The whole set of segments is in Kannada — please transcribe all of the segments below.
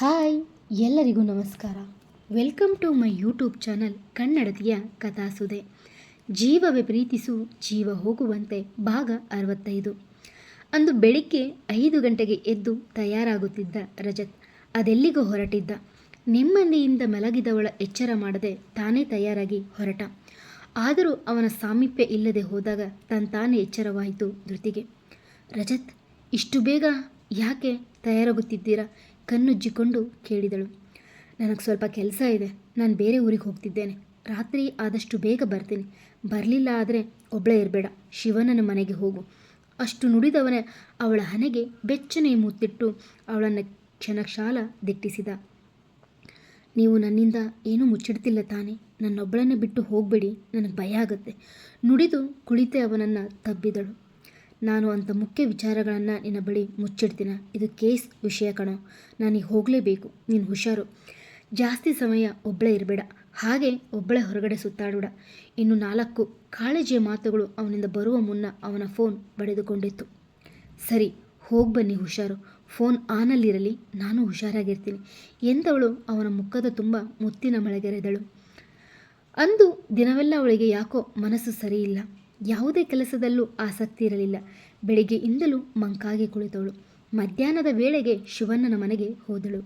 ಹಾಯ್, ಎಲ್ಲರಿಗೂ ನಮಸ್ಕಾರ. Welcome to my YouTube channel ಕನ್ನಡತಿಯ ಕಥಾಸುದೆ. ಜೀವವೇ ಪ್ರೀತಿಸು ಜೀವ ಹೋಗುವಂತೆ ಭಾಗ ಅರವತ್ತೈದು. ಅಂದು ಬೆಳಿಗ್ಗೆ ಐದು ಗಂಟೆಗೆ ಎದ್ದು ತಯಾರಾಗುತ್ತಿದ್ದ ರಜತ್ ಅದೆಲ್ಲಿಗೂ ಹೊರಟಿದ್ದ. ನೆಮ್ಮದಿಯಿಂದ ಮಲಗಿದವಳ ಎಚ್ಚರ ಮಾಡದೆ ತಾನೇ ತಯಾರಾಗಿ ಹೊರಟ. ಆದರೂ ಅವನ ಸಾಮೀಪ್ಯ ಇಲ್ಲದೆ ಹೋದಾಗ ತಾನೇ ಎಚ್ಚರವಾಯಿತು ಧೃತಿಗೆ. ರಜತ್, ಇಷ್ಟು ಬೇಗ ಯಾಕೆ ತಯಾರಾಗುತ್ತಿದ್ದೀರಾ? ಕಣ್ಣುಜ್ಜಿಕೊಂಡು ಕೇಳಿದಳು. ನನಗೆ ಸ್ವಲ್ಪ ಕೆಲಸ ಇದೆ. ನಾನು ಬೇರೆ ಊರಿಗೆ ಹೋಗ್ತಿದ್ದೇನೆ. ರಾತ್ರಿ ಆದಷ್ಟು ಬೇಗ ಬರ್ತೀನಿ. ಬರಲಿಲ್ಲ ಆದರೆ ಒಬ್ಬಳೇ ಇರಬೇಡ. ಶಿವನನ ಮನೆಗೆ ಹೋಗು ಅಷ್ಟು ನುಡಿದವನೇ ಅವಳ ಹಣೆಗೆ ಬೆಚ್ಚನೆ ಮುತ್ತಿಟ್ಟು ಅವಳನ್ನು ಕ್ಷಣಕ್ಷಾಲ ದಿಟ್ಟಿಸಿದ. ನೀವು ನನ್ನಿಂದ ಏನೂ ಮುಚ್ಚಿಡ್ತಿಲ್ಲ ತಾನೇ. ನನ್ನೊಬ್ಬಳನ್ನೇ ಬಿಟ್ಟು ಹೋಗಬೇಡಿ. ನನಗೆ ಭಯ ಆಗುತ್ತೆ ನುಡಿದು ಕುಳಿತೆ ಅವನನ್ನು ತಬ್ಬಿದಳು. ನಾನು ಅಂಥ ಮುಖ್ಯ ವಿಚಾರಗಳನ್ನು ನಿನ್ನ ಬಳಿ ಮುಚ್ಚಿಡ್ತೀನ? ಇದು ಕೇಸ್ ವಿಷಯ ಕಣೋ. ನಾನೀಗ ಹೋಗಲೇಬೇಕು. ನೀನು ಹುಷಾರು. ಜಾಸ್ತಿ ಸಮಯ ಒಬ್ಬಳೇ ಇರಬೇಡ. ಹಾಗೆ ಒಬ್ಬಳೇ ಹೊರಗಡೆ ಸುತ್ತಾಡಬೇಡ. ಇನ್ನು ನಾಲ್ಕು ಕಾಳಜಿಯ ಮಾತುಗಳು ಅವನಿಂದ ಬರುವ ಮುನ್ನ ಅವನ ಫೋನ್ ಬಡಿದುಕೊಂಡಿತ್ತು. ಸರಿ, ಹೋಗಿ ಬನ್ನಿ ಹುಷಾರು. ಫೋನ್ ಆನಲ್ಲಿರಲಿ, ನಾನು ಹುಷಾರಾಗಿರ್ತೀನಿ. ಎಂದವಳು ಅವನ ಮುಖದ ತುಂಬ ಮುತ್ತಿನ ಮಳೆಗೆರೆದಳು. ಅಂದು ದಿನವೆಲ್ಲ ಅವಳಿಗೆ ಯಾಕೋ ಮನಸ್ಸು ಸರಿಯಿಲ್ಲ. ಯಾವುದೇ ಕೆಲಸದಲ್ಲೂ ಆಸಕ್ತಿ ಇರಲಿಲ್ಲ. ಬೆಳಿಗ್ಗೆಯಿಂದಲೂ ಮಂಕಾಗಿ ಕುಳಿತವಳು. ಮಧ್ಯಾಹ್ನದ ವೇಳೆಗೆ ಶಿವಣ್ಣನ ಮನೆಗೆ ಹೋದಳು.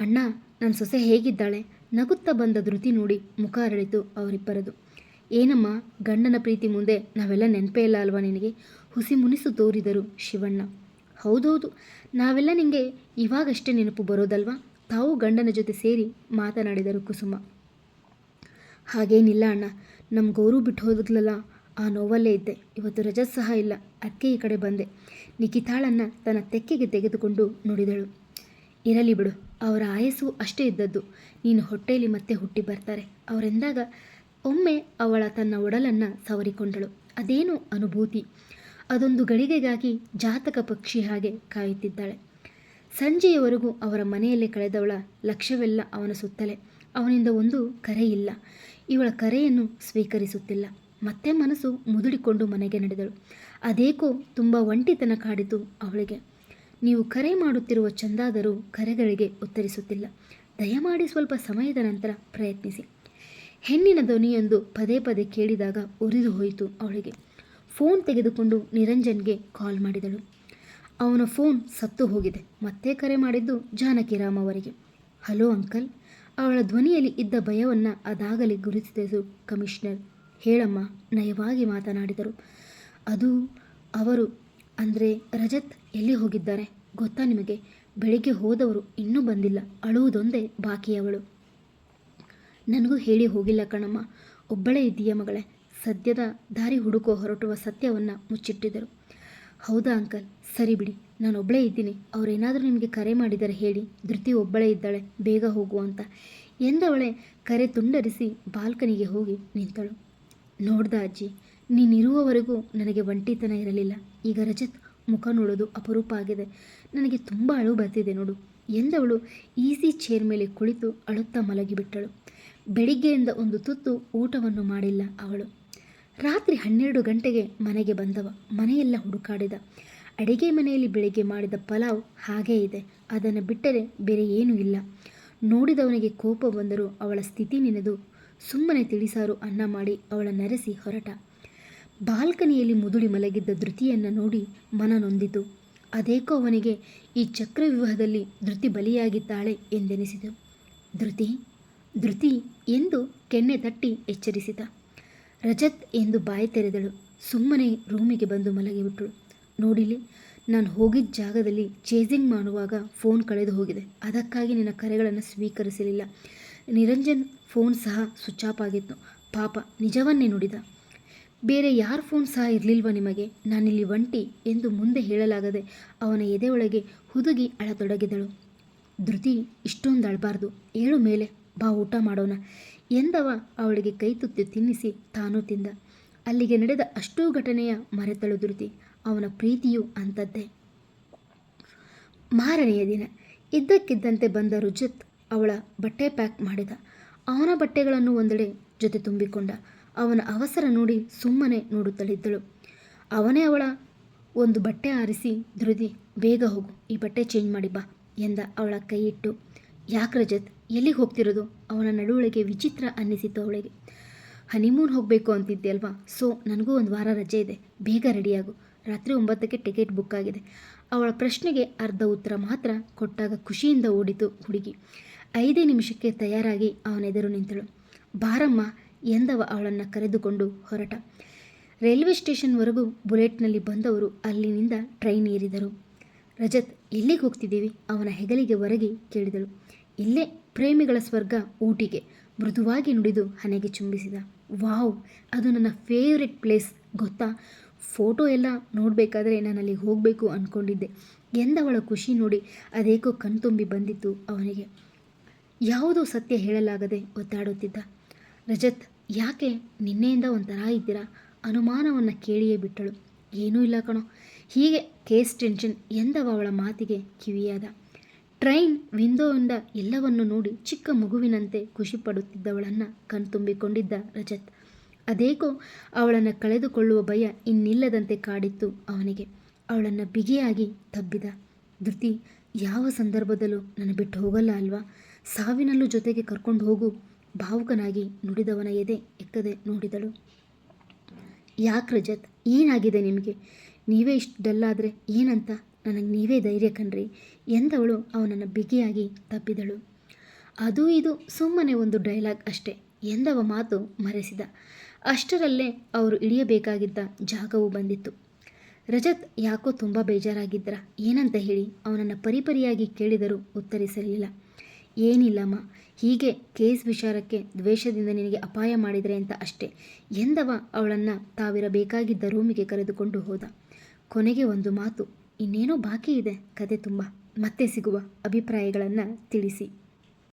ಅಣ್ಣ ನನ್ನ ಸೊಸೆ ಹೇಗಿದ್ದಾಳೆ? ನಗುತ್ತಾ ಬಂದ ಧೃತಿ ನೋಡಿ ಮುಖ ಅರಳಿತು ಅವರಿಬ್ಬರದು. ಏನಮ್ಮ, ಗಂಡನ ಪ್ರೀತಿ ಮುಂದೆ ನಾವೆಲ್ಲ ನೆನಪೇ ಇಲ್ಲ ಅಲ್ವಾ ನಿನಗೆ? ಹುಸಿ ಮುನಿಸು ತೋರಿದರು ಶಿವಣ್ಣ. ಹೌದೌದು, ನಾವೆಲ್ಲ ನಿಮಗೆ ಇವಾಗಷ್ಟೇ ನೆನಪು ಬರೋದಲ್ವಾ? ತಾವು ಗಂಡನ ಜೊತೆ ಸೇರಿ ಮಾತನಾಡಿದರು ಕುಸುಮ. ಹಾಗೇನಿಲ್ಲ ಅಣ್ಣ ನಮ್ಮ ಗೌರು ಬಿಟ್ಟು ಹೋದ್ಲಲ್ಲ ಆ ನೋವಲ್ಲೇ ಇದ್ದೆ. ಇವತ್ತು ರಜ ಸಹ ಇಲ್ಲ. ಅದಕ್ಕೆ ಈ ಕಡೆ ಬಂದೆ. ನಿಖಿತಾಳನ್ನು ತನ್ನ ತೆಕ್ಕೆಗೆ ತೆಗೆದುಕೊಂಡು ನುಡಿದಳು. ಇರಲಿ ಬಿಡು, ಅವರ ಆಯಸ್ಸು ಅಷ್ಟೇ ಇದ್ದದ್ದು. ನೀನು ಹೊಟ್ಟೆಯಲ್ಲಿ ಮತ್ತೆ ಹುಟ್ಟಿ ಬರ್ತಾರೆ. ಅವರೆಂದಾಗ ಒಮ್ಮೆ ಅವಳ ತನ್ನ ಒಡಲನ್ನು ಸವರಿಕೊಂಡಳು. ಅದೇನು ಅನುಭೂತಿ. ಅದೊಂದು ಗಳಿಗೆಗಾಗಿ ಜಾತಕ ಪಕ್ಷಿ ಹಾಗೆ ಕಾಯುತ್ತಿದ್ದಾಳೆ. ಸಂಜೆಯವರೆಗೂ ಅವರ ಮನೆಯಲ್ಲೇ ಕಳೆದವಳ ಲಕ್ಷ್ಯವೆಲ್ಲ ಅವನ ಸುತ್ತಲೇ. ಅವನಿಂದ ಒಂದು ಕರೆ ಇಲ್ಲ. ಇವಳ ಕರೆಯನ್ನು ಸ್ವೀಕರಿಸುತ್ತಿಲ್ಲ. ಮತ್ತೆ ಮನಸ್ಸು ಮುದುಡಿಕೊಂಡು ಮನೆಗೆ ನಡೆದಳು. ಅದೇಕೋ ತುಂಬ ಒಂಟಿತನ ಕಾಡಿತು ಅವಳಿಗೆ. ನೀವು ಕರೆ ಮಾಡುತ್ತಿರುವ ಚಂದಾದರೂ ಕರೆಗಳಿಗೆ ಉತ್ತರಿಸುತ್ತಿಲ್ಲ. ದಯಮಾಡಿ ಸ್ವಲ್ಪ ಸಮಯದ ನಂತರ ಪ್ರಯತ್ನಿಸಿ. ಹೆಣ್ಣಿನ ಧ್ವನಿಯೊಂದು ಪದೇ ಪದೇ ಕೇಳಿದಾಗ ಉರಿದು ಹೋಯಿತು ಅವಳಿಗೆ. ಫೋನ್ ತೆಗೆದುಕೊಂಡು ನಿರಂಜನ್ಗೆ ಕಾಲ್ ಮಾಡಿದಳು. ಅವನ ಫೋನ್ ಸತ್ತು ಹೋಗಿದೆ. ಮತ್ತೆ ಕರೆ ಮಾಡಿದ್ದು ಜಾನಕಿರಾಮ್ ಅವರಿಗೆ. Hello uncle. ಅವಳ ಧ್ವನಿಯಲ್ಲಿ ಇದ್ದ ಭಯವನ್ನು ಅದಾಗಲೇ ಗುರುತಿಸಿದರು ಕಮಿಷನರ್. ಹೇಳಮ್ಮ, ನಯವಾಗಿ ಮಾತನಾಡಿದರು. ಅದು ಅವರು ಅಂದರೆ ರಜತ್ ಎಲ್ಲಿ ಹೋಗಿದ್ದಾರೆ ಗೊತ್ತಾ ನಿಮಗೆ? ಬೆಳಿಗ್ಗೆ ಹೋದವರು ಇನ್ನೂ ಬಂದಿಲ್ಲ, ಅಳುವುದೊಂದೇ ಬಾಕಿಯವಳು ನನಗೂ ಹೇಳಿ ಹೋಗಿಲ್ಲ ಕಣಮ್ಮ, ಒಬ್ಬಳೇ ಇದ್ದೀಯ ಮಗಳೇ. ಸದ್ಯದ ದಾರಿ ಹುಡುಕೋ ಹೊರಟುವ ಸತ್ಯವನ್ನು ಮುಚ್ಚಿಟ್ಟಿದರು ಹೌದಾ ಅಂಕಲ್, ಸರಿ ಬಿಡಿ, ನಾನು ಒಬ್ಬಳೇ ಇದ್ದೀನಿ, ಅವರೇನಾದರೂ ನಿಮಗೆ ಕರೆ ಮಾಡಿದರೆ ಹೇಳಿ, ಧೃತಿ ಒಬ್ಬಳೇ ಇದ್ದಾಳೆ, ಬೇಗ ಹೋಗು ಅಂತ. ಎಂದವಳೆ ಕರೆ ತುಂಡರಿಸಿ ಬಾಲ್ಕನಿಗೆ ಹೋಗಿ ನಿಂತಳು. ನೋಡ್ದ ಅಜ್ಜಿ, ನೀನಿರುವವರೆಗೂ ನನಗೆ ಒಂಟಿತನ ಇರಲಿಲ್ಲ. ಈಗ ರಜತ್ ಮುಖ ನೋಡೋದು ಅಪರೂಪ ಆಗಿದೆ. ನನಗೆ ತುಂಬ ಅಳು ಬರ್ತಿದೆ ನೋಡು. ಎಂದವಳು ಈಸಿ ಚೇರ್ ಮೇಲೆ ಕುಳಿತು ಅಳುತ್ತಾ ಮಲಗಿಬಿಟ್ಟಳು. ಬೆಳಿಗ್ಗೆಯಿಂದ ಒಂದು ತುತ್ತು ಊಟವನ್ನು ಮಾಡಿಲ್ಲ ಅವಳು. ರಾತ್ರಿ ಹನ್ನೆರಡು ಗಂಟೆಗೆ ಮನೆಗೆ ಬಂದವ. ಮನೆಯೆಲ್ಲ ಹುಡುಕಾಡಿದ. ಅಡಿಗೆ ಮನೆಯಲ್ಲಿ ಬೆಳಿಗ್ಗೆ ಮಾಡಿದ ಪಲಾವ್ ಹಾಗೇ ಇದೆ. ಅದನ್ನು ಬಿಟ್ಟರೆ ಬೇರೆ ಏನೂ ಇಲ್ಲ. ನೋಡಿದವನಿಗೆ ಕೋಪ ಬಂದರೂ ಅವಳ ಸ್ಥಿತಿ ನೆನೆದು ಸುಮ್ಮನೆ ತಿಳಿಸಾರು ಅನ್ನ ಮಾಡಿ ಅವಳ ನೆರೆಸಿ ಹೊರಟ. ಬಾಲ್ಕನಿಯಲ್ಲಿ ಮುದುಡಿ ಮಲಗಿದ್ದ ಧೃತಿಯನ್ನು ನೋಡಿ ಮನ ನೊಂದಿತು. ಅದೇಕೋ ಅವನಿಗೆ ಈ ಚಕ್ರವ್ಯೂಹದಲ್ಲಿ ಧೃತಿ ಬಲಿಯಾಗಿದ್ದಾಳೆ ಎಂದೆನಿಸಿತು. ಧೃತಿ ಧೃತಿ ಎಂದು ಕೆನ್ನೆ ತಟ್ಟಿ ಎಚ್ಚರಿಸಿದ. ರಜತ್ ಎಂದು ಬಾಯಿ ತೆರೆದಳು. ಸುಮ್ಮನೆ ರೂಮಿಗೆ ಬಂದು ಮಲಗಿಬಿಟ್ಟಳು ನೋಡಿಲಿ, ನಾನು ಹೋಗಿದ್ದ ಜಾಗದಲ್ಲಿ ಚೇಸಿಂಗ್ ಮಾಡುವಾಗ ಫೋನ್ ಕಳೆದು ಹೋಗಿದೆ. ಅದಕ್ಕಾಗಿ ನಿನ್ನ ಕರೆಗಳನ್ನು ಸ್ವೀಕರಿಸಲಿಲ್ಲ. ನಿರಂಜನ್ ಫೋನ್ ಸಹ ಸ್ವಿಚ್ ಆಫ್ ಆಗಿತ್ತು. ಪಾಪ ನಿಜವನ್ನೇ ನುಡಿದ. ಬೇರೆ ಯಾರ ಫೋನ್ ಸಹ ಇರಲಿಲ್ವ ನಿಮಗೆ? ನಾನಿಲ್ಲಿ ಒಂಟಿ ಎಂದು ಮುಂದೆ ಹೇಳಲಾಗದೆ ಅವನ ಎದೆಯೊಳಗೆ ಹುದುಗಿ ಅಳತೊಡಗಿದಳು. ಧೃತಿ, ಇಷ್ಟೊಂದು ಅಳಬಾರ್ದು. ಏಳು ಮೇಲೆ ಬಾ, ಊಟ ಮಾಡೋಣ ಎಂದವ ಅವಳಿಗೆ ಕೈ ತುತ್ತಿ ತಿನ್ನಿಸಿ ತಾನೂ ತಿಂದ. ಅಲ್ಲಿಗೆ ನಡೆದ ಅಷ್ಟೂ ಘಟನೆಯ ಮರೆತಳು ಧೃತಿ. ಅವನ ಪ್ರೀತಿಯೂ ಅಂಥದ್ದೇ. ಮಾರನೆಯ ದಿನ. ಇದ್ದಕ್ಕಿದ್ದಂತೆ ಬಂದ ರುಜತ್ ಅವಳ ಬಟ್ಟೆ ಪ್ಯಾಕ್ ಮಾಡಿದ. ಅವನ ಬಟ್ಟೆಗಳನ್ನು ಒಂದೆಡೆ ಜೊತೆ ತುಂಬಿಕೊಂಡ. ಅವನ ಅವಸರ ನೋಡಿ ಸುಮ್ಮನೆ ನೋಡುತ್ತಲಿದ್ದಳು. ಅವನೇ ಅವಳ ಒಂದು ಬಟ್ಟೆ ಆರಿಸಿ ಧೃದಿ ಬೇಗ ಹೋಗು, ಈ ಬಟ್ಟೆ ಚೇಂಜ್ ಮಾಡಿ ಬಾ ಎಂದ ಅವಳ ಕೈ ಇಟ್ಟು ಯಾಕೆ ರಜತ್, ಎಲ್ಲಿಗೆ ಹೋಗ್ತಿರೋದು? ಅವನ ನಡುವಳಿಗೆ ವಿಚಿತ್ರ ಅನ್ನಿಸಿತು ಅವಳಿಗೆ. ಹನಿಮೂನ್ ಹೋಗಬೇಕು ಅಂತಿದ್ದೆ ಅಲ್ವಾ? ಸೊ, ನನಗೂ ಒಂದು ವಾರ ರಜೆ ಇದೆ. ಬೇಗ ರೆಡಿಯಾಗು. ರಾತ್ರಿ ಒಂಬತ್ತಕ್ಕೆ ಟಿಕೆಟ್ ಬುಕ್ ಆಗಿದೆ. ಅವಳ ಪ್ರಶ್ನೆಗೆ ಅರ್ಧ ಉತ್ತರ ಮಾತ್ರ ಕೊಟ್ಟಾಗ ಖುಷಿಯಿಂದ ಓಡಿತು ಹುಡುಗಿ. ಐದೇ ನಿಮಿಷಕ್ಕೆ ತಯಾರಾಗಿ ಅವನೆದುರು ನಿಂತಳು. ಬಾರಮ್ಮ ಎಂದವ ಅವಳನ್ನು ಕರೆದುಕೊಂಡು ಹೊರಟ. ರೈಲ್ವೆ ಸ್ಟೇಷನ್ವರೆಗೂ ಬುಲೆಟ್ನಲ್ಲಿ ಬಂದವರು ಅಲ್ಲಿನಿಂದ ಟ್ರೈನ್ ಏರಿದರು. ರಜತ್, ಎಲ್ಲಿಗೆ ಹೋಗ್ತಿದ್ದೀವಿ? ಅವನ ಹೆಗಲಿಗೆ ಹೊರಗೆ ಕೇಳಿದಳು. ಇಲ್ಲೇ ಪ್ರೇಮಿಗಳ ಸ್ವರ್ಗ ಊಟಿಗೆ. ಮೃದುವಾಗಿ ನುಡಿದು ಹಣೆಗೆ ಚುಂಬಿಸಿದ. ವಾವ್, ಅದು ನನ್ನ ಫೇವ್ರೆಟ್ ಪ್ಲೇಸ್ ಗೊತ್ತಾ? ಫೋಟೋ ಎಲ್ಲ ನೋಡಬೇಕಾದ್ರೆ ನಾನು ಹೋಗಬೇಕು ಅಂದ್ಕೊಂಡಿದ್ದೆ ಎಂದವಳ ಖುಷಿ ನೋಡಿ ಅದೇಕೋ ಕಣ್ತುಂಬಿ ಬಂದಿತ್ತು ಅವನಿಗೆ. ಯಾವುದೋ ಸತ್ಯ ಹೇಳಲಾಗದೆ ಒತ್ತಾಡುತ್ತಿದ್ದ ರಜತ್, ಯಾಕೆ ನಿನ್ನೆಯಿಂದ ಒಂಥರ ಇದ್ದೀರಾ? ಅನುಮಾನವನ್ನು ಕೇಳಿಯೇ ಬಿಟ್ಟಳು. ಏನೂ ಇಲ್ಲ ಕಣೋ. ಹೀಗೆ ಕೇಸ್ ಟೆನ್ಷನ್ ಎಂದವ ಅವಳ ಮಾತಿಗೆ ಕಿವಿಯಾದ. ಟ್ರೈನ್ ವಿಂಡೋಯಿಂದ ಎಲ್ಲವನ್ನು ನೋಡಿ ಚಿಕ್ಕ ಮಗುವಿನಂತೆ ಖುಷಿಪಡುತ್ತಿದ್ದವಳನ್ನು ಕಣ್ತುಂಬಿಕೊಂಡಿದ್ದ ರಜತ್. ಅದೇಕೋ ಅವಳನ್ನು ಕಳೆದುಕೊಳ್ಳುವ ಭಯ ಇನ್ನಿಲ್ಲದಂತೆ ಕಾಡಿತ್ತು ಅವನಿಗೆ. ಅವಳನ್ನು ಬಿಗಿಯಾಗಿ ತಬ್ಬಿದ. ಧೃತಿ, ಯಾವ ಸಂದರ್ಭದಲ್ಲೂ ನನ್ನ ಬಿಟ್ಟು ಹೋಗಲ್ಲ ಅಲ್ವಾ? ಸಾವಿನಲ್ಲೂ ಜೊತೆಗೆ ಕರ್ಕೊಂಡು ಹೋಗು. ಭಾವುಕನಾಗಿ ನುಡಿದವನ ಎದೆ ಎಕ್ಕದೆ ನೋಡಿದಳು. ಯಾಕೆ ರಜತ್, ಏನಾಗಿದೆ ನಿಮಗೆ ನೀವೇ ಇಷ್ಟು ಡಲ್ಲಾದರೆ ಏನಂತ? ನನಗೆ ನೀವೇ ಧೈರ್ಯ ಕಣ್ರಿ ಎಂದವಳು ಅವನನ್ನು ಬಿಗಿಯಾಗಿ ತಬ್ಬಿದಳು. ಅದು ಇದು ಸುಮ್ಮನೆ ಒಂದು ಡೈಲಾಗ್ ಅಷ್ಟೇ ಎಂದವ ಮಾತು ಮರೆಸಿದ. ಅಷ್ಟರಲ್ಲೇ ಅವರು ಇಳಿಯಬೇಕಾಗಿದ್ದ ಜಾಗವು ಬಂದಿತ್ತು. ರಜತ್ ಯಾಕೋ ತುಂಬ ಬೇಜಾರಾಗಿದ್ದರ? ಏನಂತ ಹೇಳಿ ಅವನನ್ನು ಪರಿಪರಿಯಾಗಿ ಕೇಳಿದರೂ ಉತ್ತರಿಸಲಿಲ್ಲ. ಏನಿಲ್ಲಮ್ಮ. ಹೀಗೆ ಕೇಸ್ ವಿಚಾರಕ್ಕೆ, ದ್ವೇಷದಿಂದ ನಿನಗೆ ಅಪಾಯ ಮಾಡಿದರೆ ಅಂತ ಅಷ್ಟೇ. ಎಂದವ ಅವಳನ್ನು ತಾವಿರಬೇಕಾಗಿದ್ದ ರೂಮಿಗೆ ಕರೆದುಕೊಂಡು ಹೋದ. ಕೊನೆಗೆ ಒಂದು ಮಾತು, ಇನ್ನೇನೋ ಬಾಕಿ ಇದೆ ಕತೆ ತುಂಬ. ಮತ್ತೆ ಸಿಗುವ ಅಭಿಪ್ರಾಯಗಳನ್ನು ತಿಳಿಸಿ.